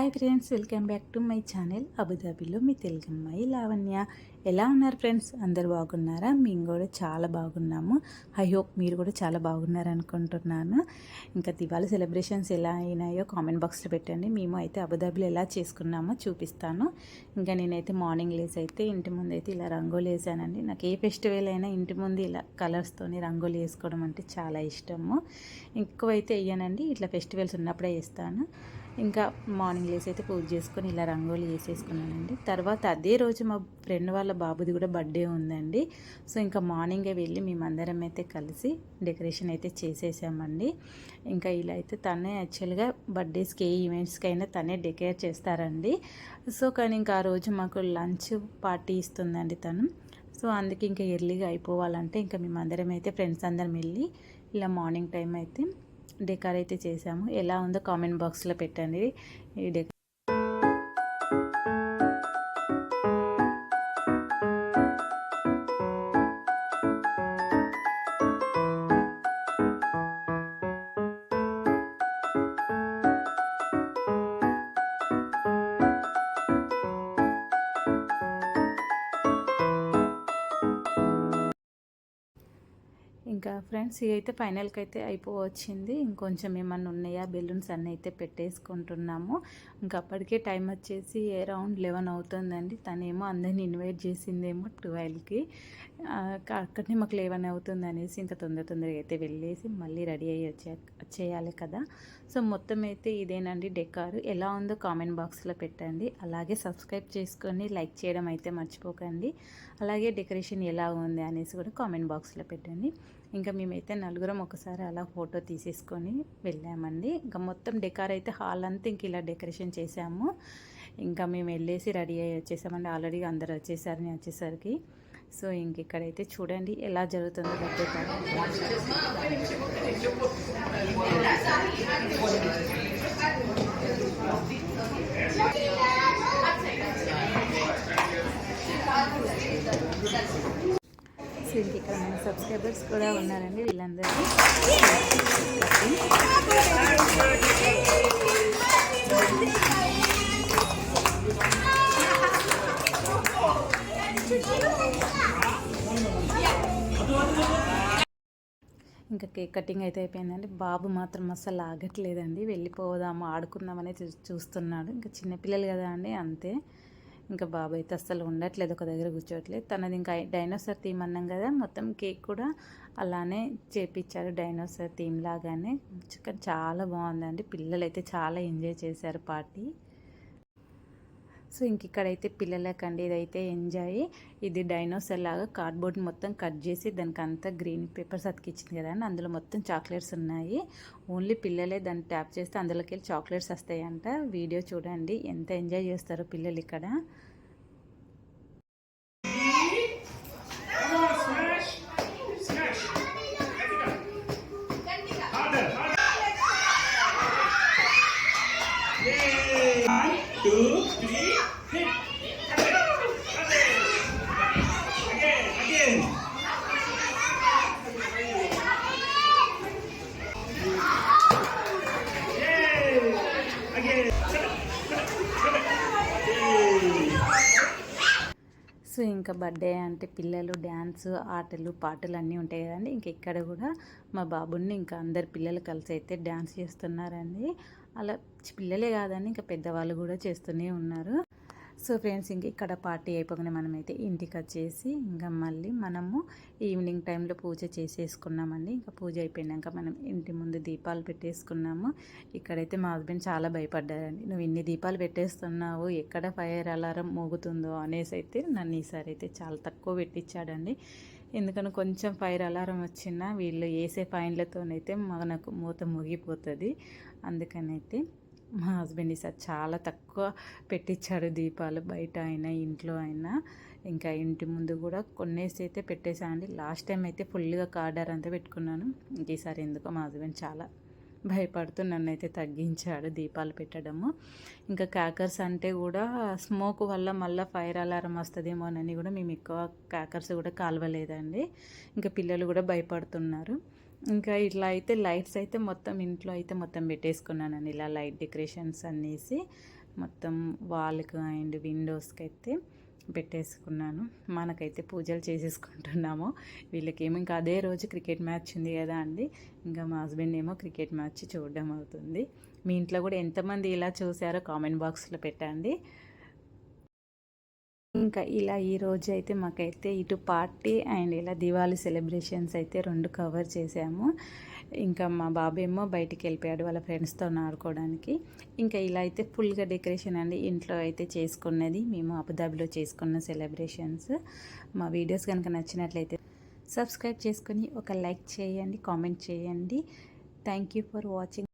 Hi friends welcome back to my channel అబుదాబిలో మీ తెలుగు అమ్మాయి లావణ్య. ఎలా ఉన్నారు ఫ్రెండ్స్ అందరు బాగున్నారా? మేము కూడా చాలా బాగున్నాము. ఐ హోప్ మీరు కూడా చాలా బాగున్నారు అనుకుంటున్నాను. ఇంకా దివాళీ సెలబ్రేషన్స్ ఎలా అయినాయో కామెంట్ బాక్స్లో పెట్టండి. మేము అయితే అబుదాబిలో ఎలా చేసుకున్నామో చూపిస్తాను. ఇంకా నేనైతే మార్నింగ్ లేస్ అయితే ఇంటి ముందు అయితే ఇలా రంగులు వేసానండి. నాకు ఏ ఫెస్టివల్ అయినా ఇంటి ముందు ఇలా కలర్స్తోని రంగులు వేసుకోవడం అంటే చాలా ఇష్టము. ఎక్కువైతే వేయనండి. ఇట్లా ఫెస్టివల్స్ ఉన్నప్పుడే వేస్తాను. ఇంకా మార్నింగ్ లేసి అయితే పూజ చేసుకొని ఇలా రంగోలి వేసేసుకున్నానండి తర్వాత అదే రోజు మా ఫ్రెండ్ వాళ్ళ బాబుది కూడా బర్త్డే ఉందండి. సో ఇంకా మార్నింగే వెళ్ళి మేమందరం అయితే కలిసి డెకరేషన్ అయితే చేసేసామండి. ఇంకా ఇలా అయితే తనే యాక్చువల్గా బర్త్డేస్కి ఏ ఈవెంట్స్కి అయినా తనే డెకరేట్ చేస్తారండి. సో కానీ ఇంకా ఆ రోజు మాకు లంచ్ పార్టీ ఇస్తుందండి తను. సో అందుకే ఇంకా ఎర్లీగా అయిపోవాలంటే ఇంకా మేమందరం అయితే ఫ్రెండ్స్ అందరం వెళ్ళి ఇలా మార్నింగ్ టైం అయితే డెకార్ అయితే చేసాము ఎలా ఉందో కామెంట్ బాక్స్లో పెట్టండి. ఈ డెక ఇంకా ఫ్రెండ్స్ ఇదైతే ఫైనల్కి అయితే అయిపోవచ్చింది. ఇంకొంచెం ఏమన్నా ఉన్నాయా? బెలూన్స్ అన్నీ అయితే పెట్టేసుకుంటున్నాము. ఇంకా అప్పటికే టైం వచ్చేసి అరౌండ్ లెవెన్ అవుతుందండి. తనేమో అందరిని ఇన్వైట్ చేసిందేమో ట్వెల్వ్కి. అక్కడనే మాకు లెవెన్ అవుతుంది అనేసి ఇంకా తొందర తొందరగా అయితే వెళ్ళేసి మళ్ళీ రెడీ అయ్యి వచ్చే వచ్చేయాలి కదా. సో మొత్తం అయితే ఇదేనండి డెకారు. ఎలా ఉందో కామెంట్ బాక్స్లో పెట్టండి. అలాగే సబ్స్క్రైబ్ చేసుకొని లైక్ చేయడం అయితే మర్చిపోకండి. అలాగే డెకరేషన్ ఎలా ఉంది అనేసి కూడా కామెంట్ బాక్స్లో పెట్టండి. ఇంకా మేమైతే నలుగురం ఒకసారి అలా ఫోటో తీసేసుకొని వెళ్ళామండి. ఇంకా మొత్తం డెకార్ అయితే హాల్ అంతా ఇంక ఇలా డెకరేషన్ చేసాము. ఇంకా మేము వెళ్ళేసి రెడీ అయ్యి వచ్చేసామండి. ఆల్రెడీ అందరు వచ్చేసారని వచ్చేసరికి. సో ఇంక ఇక్కడైతే చూడండి ఎలా జరుగుతుందో బర్త్డే సో ఇంక ఇక్కడ మన సబ్స్క్రైబర్స్ కూడా ఉన్నారండి వీళ్ళందరూ. ఇంకా కేక్ కటింగ్ అయితే అయిపోయిందండి. బాబు మాత్రం అసలు ఆగట్లేదండి. వెళ్ళిపోదాము ఆడుకుందామని చూ చూస్తున్నాడు. ఇంకా చిన్నపిల్లలు కదా అండి అంతే. ఇంకా బాబు అయితే అస్సలు ఉండట్లేదు ఒక దగ్గర కూర్చోవట్లేదు తనది ఇంకా డైనోసార్ థీమ్ అన్నాం కదా మొత్తం కేక్ కూడా అలానే చేపించారు డైనోసార్ థీమ్ లాగానే. కానీ చాలా బాగుందండి. పిల్లలు అయితే చాలా ఎంజాయ్ చేశారు పార్టీ. సో ఇంక ఇక్కడైతే పిల్లలకండి ఇదైతే ఎంజాయ్. ఇది డైనోసర్ లాగా కార్డ్బోర్డ్ మొత్తం కట్ చేసి దానికి అంతా గ్రీన్ పేపర్స్ అతికిచ్చింది కదా అండి అందులో మొత్తం చాక్లెట్స్ ఉన్నాయి. ఓన్లీ పిల్లలే దాన్ని ట్యాప్ చేస్తే అందులోకి వెళ్ళి చాక్లెట్స్ వస్తాయంట. వీడియో చూడండి. ఎంత ఎంజాయ్ చేస్తారో పిల్లలు ఇక్కడ ఇంకా బర్త్డే అంటే పిల్లలు డ్యాన్స్ ఆటలు పాటలు అన్నీ ఉంటాయి కదండి. ఇంక ఇక్కడ కూడా మా బాబుని ఇంకా అందరు పిల్లలు కలిసి అయితే డ్యాన్స్ చేస్తున్నారండి. అలా పిల్లలే కాదండి ఇంకా పెద్దవాళ్ళు కూడా చేస్తూనే ఉన్నారు. సో ఫ్రెండ్స్ ఇంక ఇక్కడ పార్టీ అయిపోగానే మనమైతే ఇంటికి వచ్చేసి ఇంకా మళ్ళీ మనము ఈవినింగ్ టైంలో పూజ చేసేసుకున్నామండి. ఇంకా పూజ అయిపోయినాక మనం ఇంటి ముందు దీపాలు పెట్టేసుకున్నాము. ఇక్కడైతే మా హస్బెండ్ చాలా భయపడ్డారండి నువ్వు ఇన్ని దీపాలు పెట్టేస్తున్నావు ఎక్కడ ఫైర్ అలారం మోగుతుందో? అనేసి అయితే నన్ను ఈసారి అయితే చాలా తక్కువ పెట్టించాడండి. ఎందుకని కొంచెం ఫైర్ అలారం వచ్చినా వీళ్ళు వేసే ఫైన్లతోనైతే మనకు మూత ముగిపోతుంది. అందుకనైతే మా హస్బెండ్ ఈసారి చాలా తక్కువ పెట్టించాడు దీపాలు బయట అయినా ఇంట్లో అయినా. ఇంకా ఇంటి ముందు కూడా కొన్నేసి అయితే పెట్టేశానండి. లాస్ట్ టైం అయితే ఫుల్గా కార్డర్ అంతా పెట్టుకున్నాను. ఈసారి ఎందుకో మా హస్బెండ్ చాలా భయపడుతూ నన్ను అయితే తగ్గించాడు దీపాలు పెట్టడము. ఇంకా క్యాకర్స్ అంటే కూడా స్మోక్ వల్ల మళ్ళీ ఫైర్ అలారం వస్తుందేమోనని కూడా మేము ఎక్కువ క్యాకర్స్ కూడా కాలవలేదండి. ఇంకా పిల్లలు కూడా భయపడుతున్నారు. ఇంకా ఇట్లా అయితే లైట్స్ అయితే మొత్తం ఇంట్లో అయితే మొత్తం పెట్టేసుకున్నానండి. ఇలా లైట్ డెకరేషన్స్ అనేసి మొత్తం వాల్కి అండ్ విండోస్కి అయితే పెట్టేసుకున్నాను. మనకైతే పూజలు చేసేసుకుంటున్నాము. వీళ్ళకేమో ఇంకా అదే రోజు క్రికెట్ మ్యాచ్ ఉంది కదా అండి. ఇంకా మా హస్బెండ్ ఏమో క్రికెట్ మ్యాచ్ చూడడం అవుతుంది. మీ ఇంట్లో కూడా ఎంతమంది ఇలా చూసారో కామెంట్ బాక్స్లో పెట్టండి. ఇంకా ఇలా ఈ రోజు అయితే మాకైతే ఇటు పార్టీ అండ్ ఇలా దివాళీ సెలబ్రేషన్స్ అయితే రెండు కవర్ చేసాము. ఇంకా మా బాబేమో ఏమో బయటికి వెళ్ళిపోయాడు వాళ్ళ ఫ్రెండ్స్తో ఆడుకోవడానికి. ఇంకా ఇలా అయితే ఫుల్గా డెకరేషన్ అండి. ఇంట్లో అయితే చేసుకున్నది మేము అబుదాబిలో చేసుకున్న సెలబ్రేషన్స్. మా వీడియోస్ కనుక నచ్చినట్లయితే సబ్స్క్రైబ్ చేసుకొని ఒక లైక్ చేయండి కామెంట్ చేయండి. Thank you for watching.